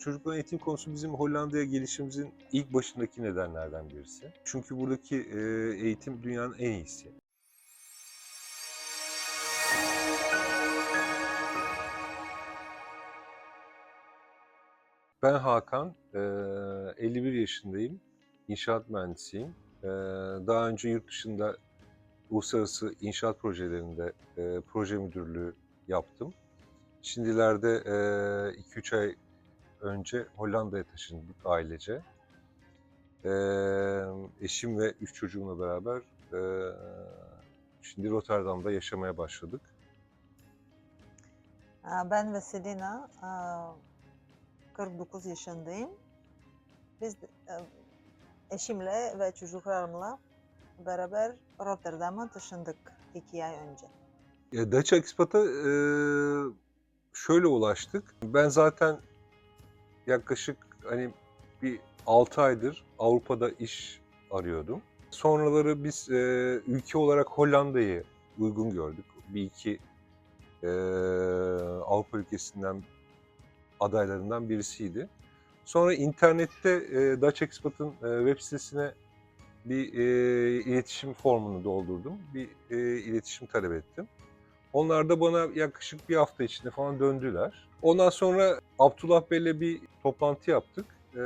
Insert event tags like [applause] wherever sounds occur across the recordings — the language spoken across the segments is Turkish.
Çocukların eğitim konusu bizim Hollanda'ya gelişimizin ilk başındaki nedenlerden birisi. Çünkü buradaki e, eğitim dünyanın en iyisi. Ben Hakan, e, 51 yaşındayım, inşaat mühendisiyim. E, daha önce yurt dışında uluslararası inşaat projelerinde e, proje müdürlüğü yaptım. Şimdilerde 2-3 ay önce Hollanda'ya taşındık ailece. E, eşim ve üç çocuğumla beraber e, şimdi Rotterdam'da yaşamaya başladık. Ben ve Selina aa, 49 yaşındayım. Biz e, eşimle ve çocuklarımla beraber Rotterdam'a taşındık iki ay önce. Ya Dutch Expat'a e, şöyle ulaştık. Ben zaten yaklaşık hani bir 6 aydır Avrupa'da iş arıyordum. Sonraları biz e, ülke olarak Hollanda'yı uygun gördük. Bir iki e, Avrupa ülkesinden adaylarından birisiydi. Sonra internette e, Dutch Expat'ın e, web sitesine bir e, iletişim formunu doldurdum. Bir e, iletişim talep ettim. Onlar da bana yaklaşık bir hafta içinde falan döndüler. Ondan sonra Abdullah Bey'le bir toplantı yaptık. Ee,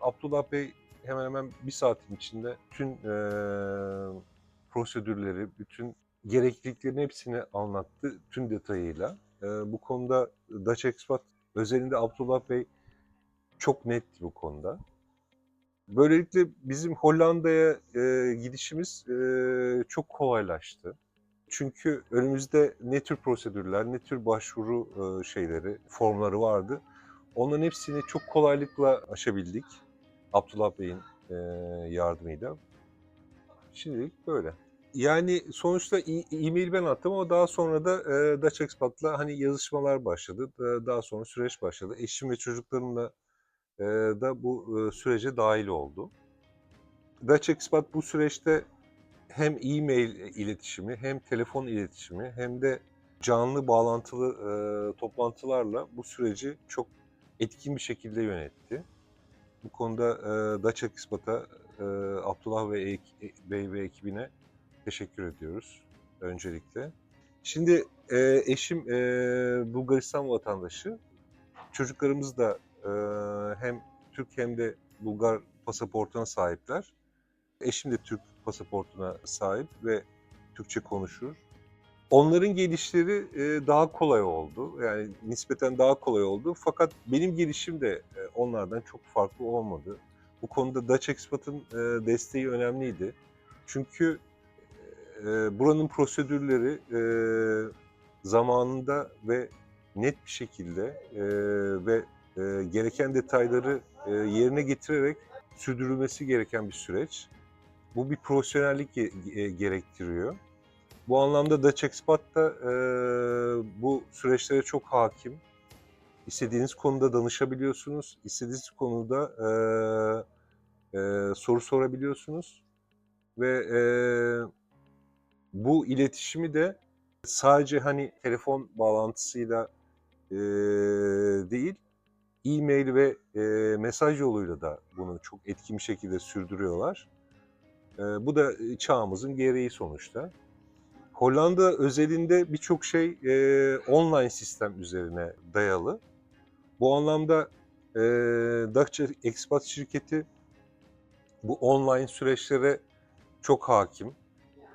Abdullah Bey hemen hemen bir saatin içinde bütün e, prosedürleri, bütün gerekliliklerin hepsini anlattı tüm detayıyla. Ee, bu konuda Dutch Expat özelinde Abdullah Bey çok netti bu konuda. Böylelikle bizim Hollanda'ya e, gidişimiz e, çok kolaylaştı. Çünkü önümüzde ne tür prosedürler, ne tür başvuru e, şeyleri, formları vardı. Onların hepsini çok kolaylıkla aşabildik. Abdullah Bey'in e, yardımıyla. Şimdilik böyle. Yani sonuçta e- e-mail ben attım ama daha sonra da e, Dutch Expat'la hani yazışmalar başladı. Da- Daha sonra süreç başladı. Eşim ve çocuklarımla e, da bu e, sürece dahil oldu. Dutch Expat bu süreçte hem e-mail iletişimi hem telefon iletişimi hem de canlı bağlantılı e, toplantılarla bu süreci çok etkin bir şekilde yönetti. Bu konuda e, Dutch Expat'a e, Abdullah ve ek- Bey ve ekibine teşekkür ediyoruz öncelikle. Şimdi e, eşim e, Bulgaristan vatandaşı. Çocuklarımız da e, hem Türk hem de Bulgar pasaportuna sahipler. Eşim de Türk pasaportuna sahip ve Türkçe konuşur. Onların gelişleri e, daha kolay oldu. Yani nispeten daha kolay oldu. Fakat benim gelişim de e, onlardan çok farklı olmadı. Bu konuda Dutch Expat'ın e, desteği önemliydi. Çünkü buranın prosedürleri zamanında ve net bir şekilde ve gereken detayları yerine getirerek sürdürülmesi gereken bir süreç. Bu bir profesyonellik ge- gerektiriyor. Bu anlamda Dutch Expat da e, bu süreçlere çok hakim. İstediğiniz konuda danışabiliyorsunuz. İstediğiniz konuda e, e, soru sorabiliyorsunuz. Ve e, bu iletişimi de sadece hani telefon bağlantısıyla e, değil, e-mail ve e, mesaj yoluyla da bunu çok etkin bir şekilde sürdürüyorlar. E, bu da çağımızın gereği sonuçta. Hollanda özelinde birçok şey e, online sistem üzerine dayalı. Bu anlamda e, Dutch Expat şirketi bu online süreçlere çok hakim.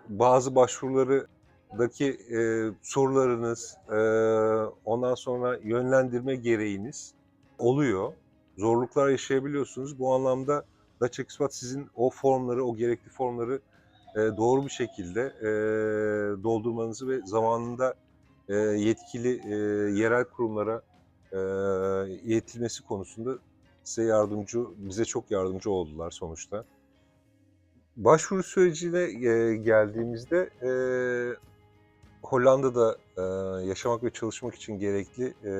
Bazı başvurulardaki e, sorularınız, e, ondan sonra yönlendirme gereğiniz oluyor. Zorluklar yaşayabiliyorsunuz. Bu anlamda Dutch Expat sizin o formları, o gerekli formları e, doğru bir şekilde e, doldurmanızı ve zamanında e, yetkili e, yerel kurumlara e, iletilmesi konusunda size yardımcı, bize çok yardımcı oldular sonuçta. Başvuru sürecine e, geldiğimizde e, Hollanda'da e, yaşamak ve çalışmak için gerekli e,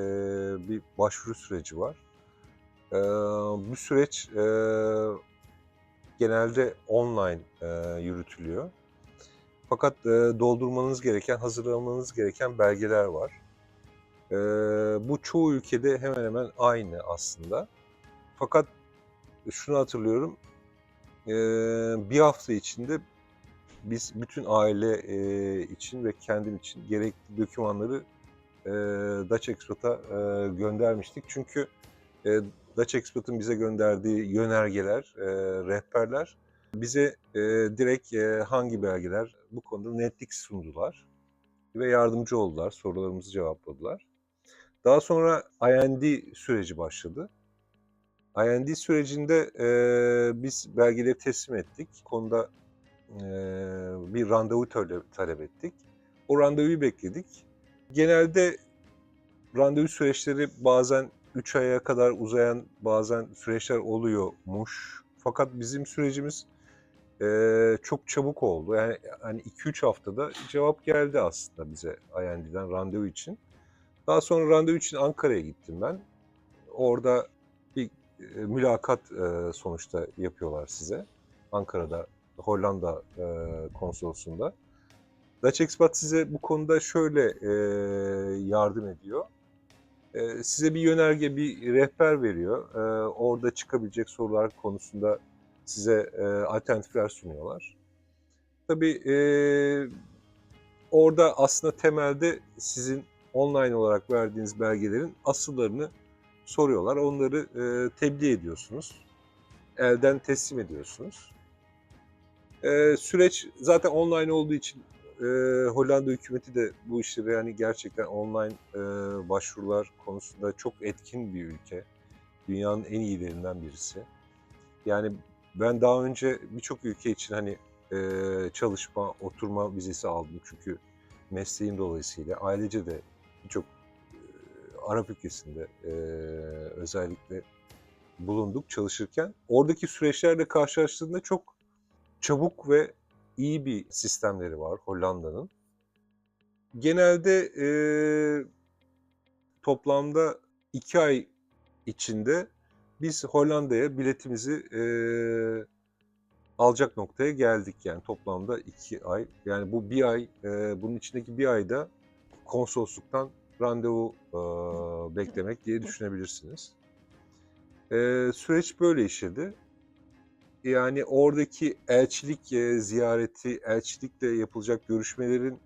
bir başvuru süreci var. E, bu süreç e, genelde online e, yürütülüyor. Fakat e, doldurmanız gereken, hazırlamanız gereken belgeler var. Ee, bu çoğu ülkede hemen hemen aynı aslında. Fakat şunu hatırlıyorum. ee, bir hafta içinde biz bütün aile ee, için ve kendim için gerekli dokümanları ee, Dutch Expat'a ee, göndermiştik. Çünkü ee, Dutch Expat'ın bize gönderdiği yönergeler, ee, rehberler bize ee, direkt ee, hangi belgeler bu konuda netlik sundular ve yardımcı oldular, sorularımızı cevapladılar. Daha sonra IND süreci başladı. IND sürecinde e, biz belgeleri teslim ettik. Konuda e, bir randevu tale- talep ettik. O randevuyu bekledik. Genelde randevu süreçleri bazen 3 aya kadar uzayan bazen süreçler oluyormuş. Fakat bizim sürecimiz e, çok çabuk oldu. Yani hani 2-3 haftada cevap geldi aslında bize IND'den randevu için. Daha sonra randevu için Ankara'ya gittim ben. Orada bir e, mülakat e, sonuçta yapıyorlar size. Ankara'da, Hollanda e, konsolosluğunda. Dutch Expat size bu konuda şöyle e, yardım ediyor. E, size bir yönerge, bir rehber veriyor. E, orada çıkabilecek sorular konusunda size e, alternatifler sunuyorlar. Tabii e, orada aslında temelde sizin online olarak verdiğiniz belgelerin asıllarını soruyorlar. Onları e, tebliğ ediyorsunuz. Elden teslim ediyorsunuz. Süreç zaten online olduğu için e, Hollanda hükümeti de bu işleri yani gerçekten online e, başvurular konusunda çok etkin bir ülke. Dünyanın en iyilerinden birisi. Yani ben daha önce birçok ülke için hani e, çalışma, oturma vizesi aldım çünkü mesleğim dolayısıyla. Ailece de birçok e, Arap ülkesinde e, özellikle bulunduk çalışırken. Oradaki süreçlerle karşılaştığında çok çabuk ve iyi bir sistemleri var Hollanda'nın. Genelde e, toplamda iki ay içinde biz Hollanda'ya biletimizi e, alacak noktaya geldik yani toplamda iki ay. Yani bu bir ay, e, bunun içindeki bir ayda konsolosluktan randevu e, beklemek diye düşünebilirsiniz. E, süreç böyle işledi. Yani oradaki elçilik e, ziyareti, elçilikle yapılacak görüşmelerin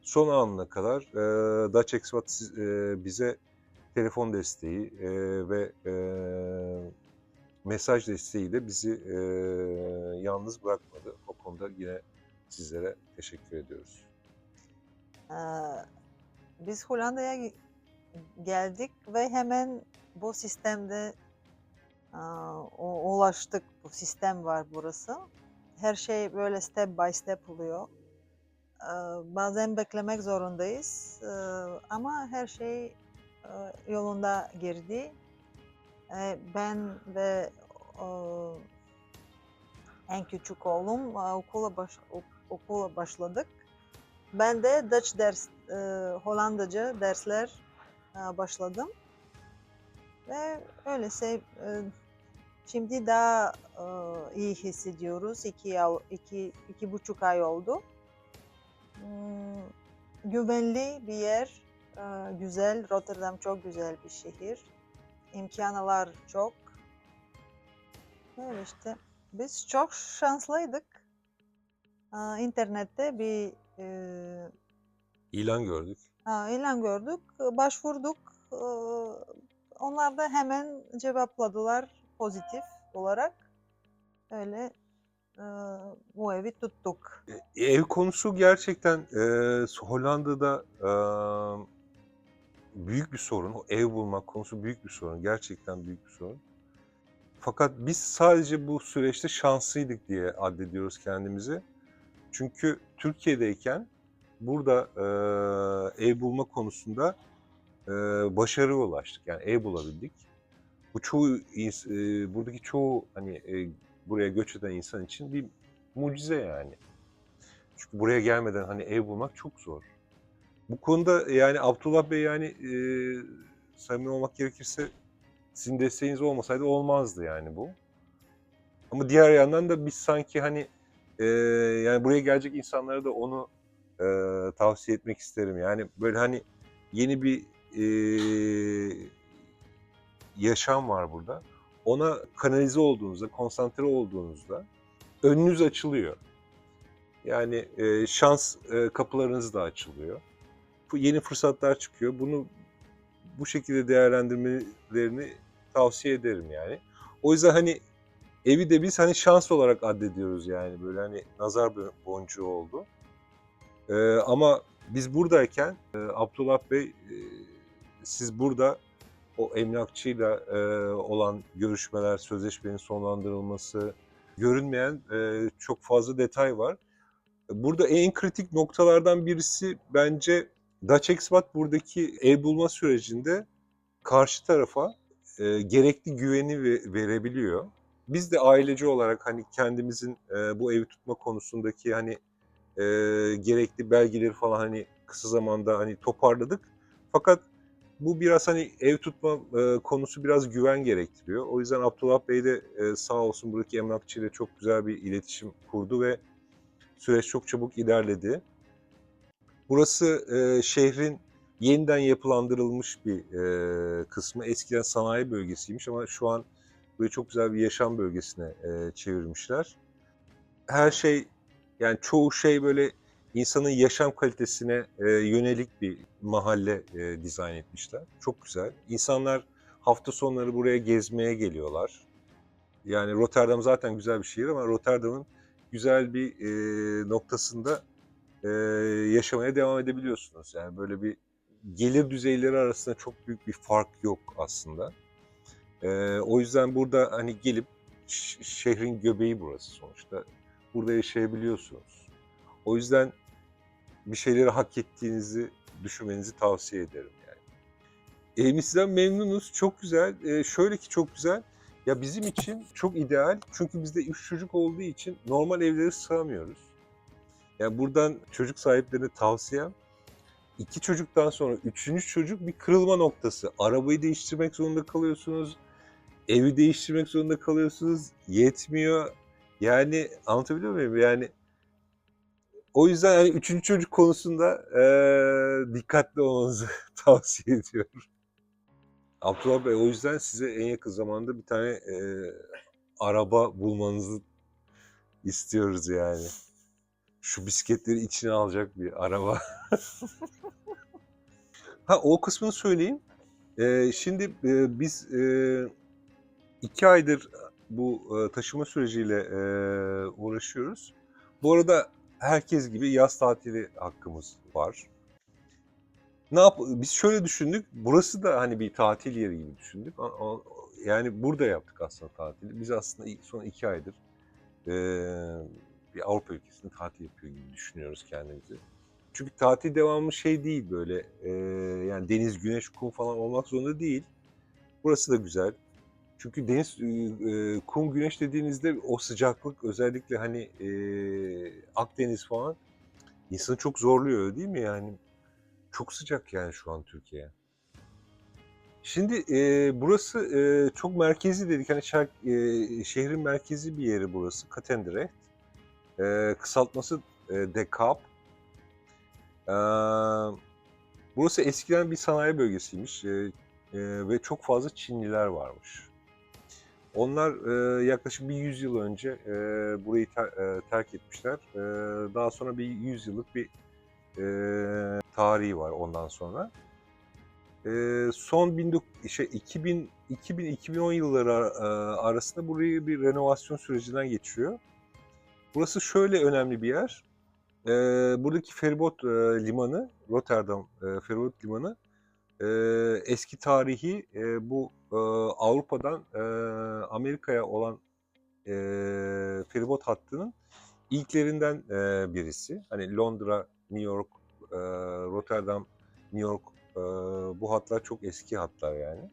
son anına kadar e, Dutch Expat e, bize telefon desteği e, ve e, mesaj desteğiyle bizi e, yalnız bırakmadı. O konuda yine sizlere teşekkür ediyoruz. Ee, biz Hollanda'ya ge- geldik ve hemen bu sistemde u- ulaştık. Bu sistem var burası. Her şey böyle step by step oluyor. Ee, bazen beklemek zorundayız Ee, ama her şey e, yolunda girdi. Ee, ben ve en küçük oğlum e, okula baş, ok- okula başladık. Ben de Dutch ders, e, Hollandaca dersler başladım. Ve öyleyse şimdi daha e, iyi hissediyoruz. İki, iki, iki buçuk ay oldu. Hmm, güvenli bir yer, e, güzel. Rotterdam çok güzel bir şehir. İmkanlar çok. Öyle işte. Biz çok şanslıydık. Aa, İnternette bir e, İlan gördük. Ha, ilan gördük, e, başvurduk. Ee, Onlar da hemen cevapladılar pozitif olarak. Öyle e, bu evi tuttuk. E, Ev konusu gerçekten e, Hollanda'da e, büyük bir sorun. O Ev bulmak konusu büyük bir sorun. Gerçekten büyük bir sorun. Fakat biz sadece bu süreçte şanslıydık diye addediyoruz kendimizi. Çünkü Türkiye'deyken burada e, ev bulma konusunda e, başarıya ulaştık. Yani ev bulabildik. Bu çoğu e, buradaki çoğu hani e, buraya göç eden insan için bir mucize yani. Çünkü buraya gelmeden hani ev bulmak çok zor. Bu konuda yani Abdullah Bey yani e, samimi olmak gerekirse sizin desteğiniz olmasaydı olmazdı yani bu. Ama diğer yandan da biz sanki hani e, yani buraya gelecek insanlara da onu e, tavsiye etmek isterim. Yani böyle hani yeni bir eee, yaşam var burada. Ona kanalize olduğunuzda, konsantre olduğunuzda önünüz açılıyor. Yani eee, şans eee, kapılarınız da açılıyor. Yeni fırsatlar çıkıyor. Bunu bu şekilde değerlendirmelerini tavsiye ederim yani. O yüzden hani evi de biz hani şans olarak addediyoruz yani böyle hani nazar boncuğu oldu. Ee, ama biz buradayken e, Abdullah Bey e, siz burada o emlakçıyla e, olan görüşmeler, sözleşmenin sonlandırılması, görünmeyen e, çok fazla detay var. Burada en kritik noktalardan birisi bence Dutch Expat buradaki ev bulma sürecinde karşı tarafa e, gerekli güveni ve- verebiliyor. Biz de aileci olarak hani kendimizin e, bu evi tutma konusundaki hani e, gerekli belgeleri falan hani kısa zamanda hani toparladık. Fakat bu biraz hani ev tutma e, konusu biraz güven gerektiriyor. O yüzden Abdullah Bey de e, sağ olsun buradaki emlakçıyla çok güzel bir iletişim kurdu ve süreç çok çabuk ilerledi. Burası e, şehrin yeniden yapılandırılmış bir e, kısmı. Eskiden sanayi bölgesiymiş ama şu an böyle çok güzel bir yaşam bölgesine e, çevirmişler. Her şey yani çoğu şey böyle insanın yaşam kalitesine e, yönelik bir mahalle e, dizayn etmişler. Çok güzel. İnsanlar hafta sonları buraya gezmeye geliyorlar. Yani Rotterdam zaten güzel bir şehir ama Rotterdam'ın güzel bir e, noktasında e, yaşamaya devam edebiliyorsunuz. Yani böyle bir gelir düzeyleri arasında çok büyük bir fark yok aslında. E, o yüzden burada hani gelip şehrin göbeği burası sonuçta. Burada yaşayabiliyorsunuz. O yüzden bir şeyleri hak ettiğinizi düşünmenizi tavsiye ederim yani. Evimizden memnunuz. Çok güzel. E, şöyle ki çok güzel. Ya bizim için çok ideal. Çünkü bizde üç çocuk olduğu için normal evleri sığamıyoruz. Yani buradan çocuk sahiplerine tavsiyem iki çocuktan sonra üçüncü çocuk bir kırılma noktası. Arabayı değiştirmek zorunda kalıyorsunuz. Evi değiştirmek zorunda kalıyorsunuz. Yetmiyor. Yani anlatabiliyor muyum? Yani o yüzden hani üçüncü çocuk konusunda eee, dikkatli olmanızı [laughs] tavsiye ediyorum. Abdullah Bey o yüzden size en yakın zamanda bir tane eee, araba bulmanızı istiyoruz yani. Şu bisikletleri içine alacak bir araba. [laughs] ha o kısmını söyleyeyim. Eee, şimdi eee, biz eee, iki aydır bu eee, taşıma süreciyle eee, uğraşıyoruz. Bu arada herkes gibi yaz tatili hakkımız var. Ne yap? Biz şöyle düşündük. Burası da hani bir tatil yeri gibi düşündük. Yani burada yaptık aslında tatili. Biz aslında son iki aydır eee, bir Avrupa ülkesinde tatil yapıyor gibi düşünüyoruz kendimizi. Çünkü tatil devamlı şey değil böyle eee, yani deniz, güneş, kum falan olmak zorunda değil. Burası da güzel. Çünkü deniz, eee, kum, güneş dediğinizde o sıcaklık özellikle hani eee, Akdeniz falan insanı çok zorluyor değil mi yani? Çok sıcak yani şu an Türkiye. Şimdi eee, burası eee, çok merkezi dedik. Hani şer- eee, şehrin merkezi bir yeri burası. Katendrecht. Eee, kısaltması eee, De Kaap. Eee, burası eskiden bir sanayi bölgesiymiş eee, eee, ve çok fazla Çinliler varmış. Onlar eee, yaklaşık bir 100 yıl önce eee, burayı ter- eee, terk etmişler. Eee, daha sonra bir 100 yıllık bir eee, tarihi var ondan sonra. Eee, son 19 şey 2000 2000-2010 yılları arasında burayı bir renovasyon sürecinden geçiyor. Burası şöyle önemli bir yer. Eee, buradaki feribot eee, limanı, Rotterdam eee, feribot limanı eee, eski tarihi eee, bu eee, Avrupa'dan eee, Amerika'ya olan eee feribot hattının ilklerinden eee, birisi. Hani Londra, New York, eee, Rotterdam, New York eee, bu hatlar çok eski hatlar yani.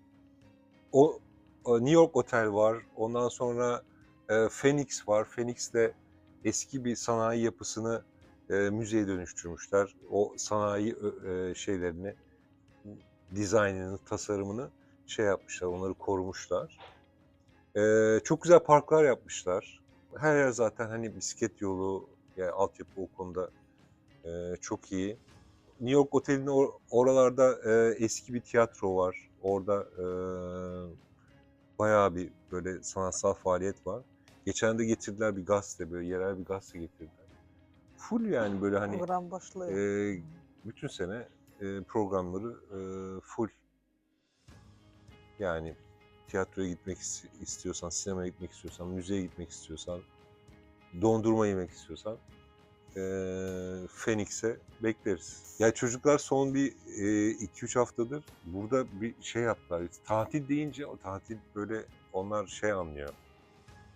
O New York Otel var. Ondan sonra eee, Phoenix var. Phoenix de eski bir sanayi yapısını eee, müzeye dönüştürmüşler. O sanayi eee, şeylerini, dizaynını, tasarımını şey yapmışlar, onları korumuşlar. Eee, çok güzel parklar yapmışlar. Her yer zaten hani bisiklet yolu, yani altyapı o konuda eee, çok iyi. New York Oteli'nin or- oralarda e, eski bir tiyatro var. Orada e, bayağı bir böyle sanatsal faaliyet var. Geçen de getirdiler bir gazete, böyle yerel bir gazete getirdiler. Full yani böyle hani Program başlıyor. e, bütün sene e, programları e, full. Yani tiyatroya gitmek is- istiyorsan, sinemaya gitmek istiyorsan, müzeye gitmek istiyorsan, dondurma yemek istiyorsan e, Phoenix'e bekleriz. Ya çocuklar son bir 2-3 haftadır burada bir şey yaptılar. Tatil deyince o tatil böyle onlar şey anlıyor.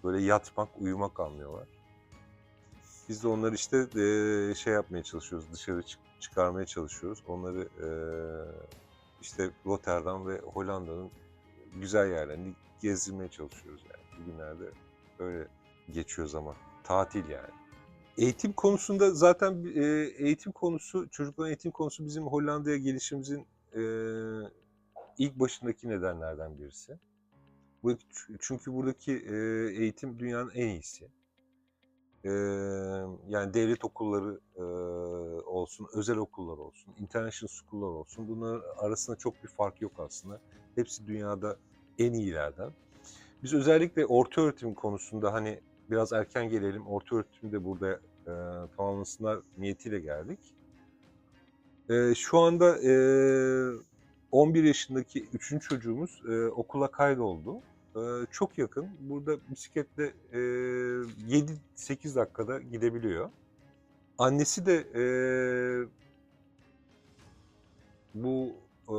Böyle yatmak, uyumak anlıyorlar. Biz de onları işte e, şey yapmaya çalışıyoruz, dışarı çık- çıkarmaya çalışıyoruz. Onları e, işte Rotterdam ve Hollanda'nın güzel yerlerini gezdirmeye çalışıyoruz yani. Bugünlerde öyle geçiyor zaman. Tatil yani. Eğitim konusunda zaten e, eğitim konusu, çocukların eğitim konusu bizim Hollanda'ya gelişimizin e, ilk başındaki nedenlerden birisi. Çünkü buradaki e, eğitim dünyanın en iyisi. E, yani devlet okulları e, olsun, özel okullar olsun, international school'lar olsun. Bunların arasında çok bir fark yok aslında. Hepsi dünyada en iyilerden. Biz özellikle orta öğretim konusunda hani biraz erken gelelim, orta öğretimi de burada e, tamamlasınlar niyetiyle geldik. E, şu anda e, 11 yaşındaki 3. çocuğumuz e, okula kaydoldu. E, çok yakın. Burada bisikletle e, 7-8 dakikada gidebiliyor. Annesi de e, bu e,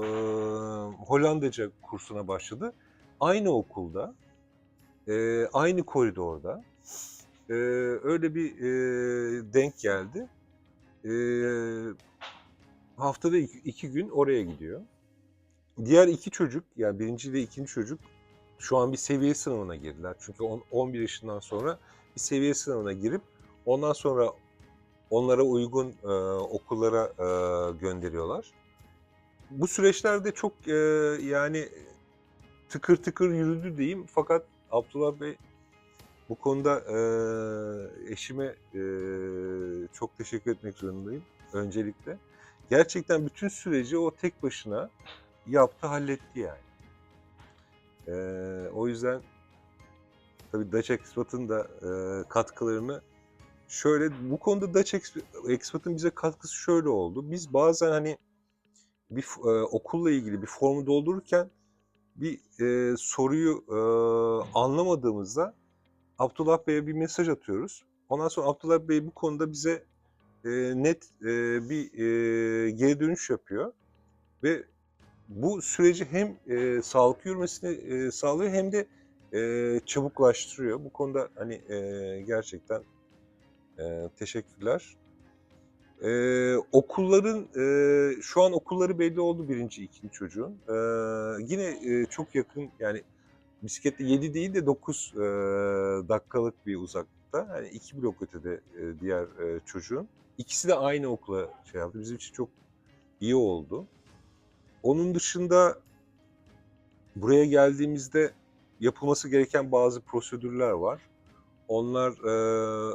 Hollandaca kursuna başladı. Aynı okulda, e, aynı koridorda e, öyle bir e, denk geldi. E, haftada iki, iki gün oraya gidiyor. Diğer iki çocuk, yani birinci ve ikinci çocuk şu an bir seviye sınavına girdiler. Çünkü on- 11 yaşından sonra bir seviye sınavına girip ondan sonra onlara uygun e, okullara e, gönderiyorlar. Bu süreçlerde çok e, yani tıkır tıkır yürüdü diyeyim. Fakat Abdullah Bey bu konuda e, eşime e, çok teşekkür etmek zorundayım öncelikle. Gerçekten bütün süreci o tek başına yaptı, halletti yani. E, o yüzden tabii Dutch Expat'ın da e, katkılarını şöyle bu konuda Dutch Exp- Expat'ın bize katkısı şöyle oldu. Biz bazen hani bir e, okulla ilgili bir formu doldururken bir e, soruyu e, anlamadığımızda Abdullah Bey'e bir mesaj atıyoruz. Ondan sonra Abdullah Bey bu konuda bize e, net e, bir e, geri dönüş yapıyor ve bu süreci hem e, sağlıklı yürümesini e, sağlıyor hem de e, çabuklaştırıyor. Bu konuda hani e, gerçekten e, teşekkürler. Ee, okulların e, şu an okulları belli oldu birinci, ikinci çocuğun. Ee, yine e, çok yakın yani bisikletle 7 değil de 9 e, dakikalık bir uzaklıkta. Yani iki blok ötede e, diğer e, çocuğun. İkisi de aynı okula şey yaptı. Bizim için çok iyi oldu. Onun dışında buraya geldiğimizde yapılması gereken bazı prosedürler var. Onlar e,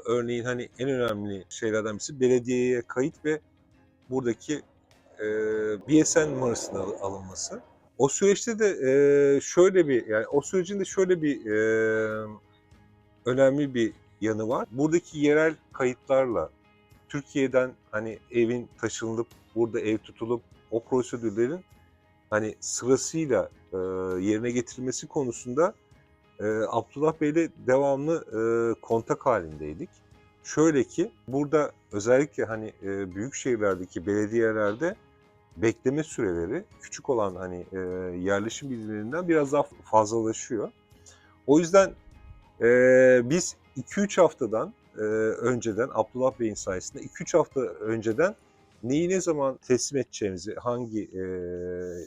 örneğin hani en önemli şeylerden birisi belediyeye kayıt ve buradaki e, BSN numarasının al- alınması. O süreçte de e, şöyle bir yani o sürecin de şöyle bir e, önemli bir yanı var. Buradaki yerel kayıtlarla Türkiye'den hani evin taşınılıp burada ev tutulup o prosedürlerin hani sırasıyla e, yerine getirilmesi konusunda e, Abdullah Bey'le devamlı e, kontak halindeydik. Şöyle ki burada özellikle hani e, büyük şehirlerdeki belediyelerde bekleme süreleri küçük olan hani e, yerleşim birimlerinden biraz daha fazlalaşıyor. O yüzden e, biz 2-3 haftadan e, önceden Abdullah Bey'in sayesinde 2-3 hafta önceden neyi ne zaman teslim edeceğimizi, hangi e,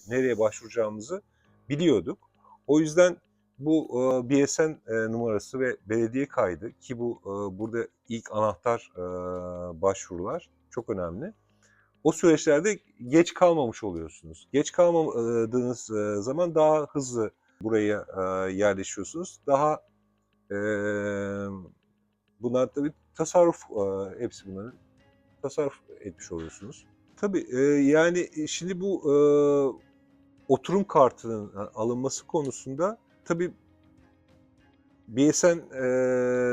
nereye başvuracağımızı biliyorduk. O yüzden bu e, BSN e, numarası ve belediye kaydı ki bu e, burada ilk anahtar e, başvurular çok önemli. O süreçlerde geç kalmamış oluyorsunuz. Geç kalmadığınız e, zaman daha hızlı buraya e, yerleşiyorsunuz. Daha e, bunlar tabii tasarruf e, hepsi bunların tasarruf etmiş oluyorsunuz. Tabii e, yani şimdi bu e, oturum kartının alınması konusunda tabii BSN e,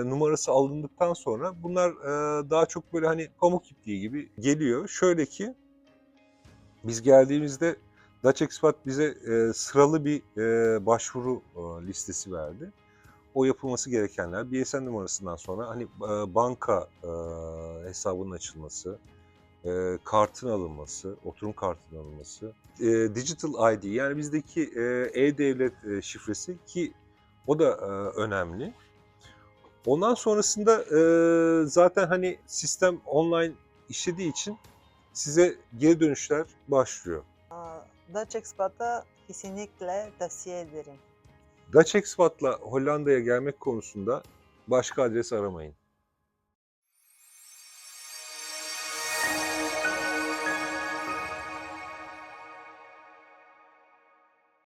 numarası alındıktan sonra bunlar e, daha çok böyle hani pamuk ipliği gibi geliyor. Şöyle ki biz geldiğimizde Dutch Expat bize e, sıralı bir e, başvuru e, listesi verdi. O yapılması gerekenler BSN numarasından sonra hani e, banka e, hesabının açılması, e, kartın alınması, oturum kartının alınması, e, digital ID yani bizdeki e, e-devlet e, şifresi ki o da e, önemli. Ondan sonrasında e, zaten hani sistem online işlediği için size geri dönüşler başlıyor. Aa, Dutch Expat'a kesinlikle tavsiye ederim. Dutch Expat'la Hollanda'ya gelmek konusunda başka adres aramayın.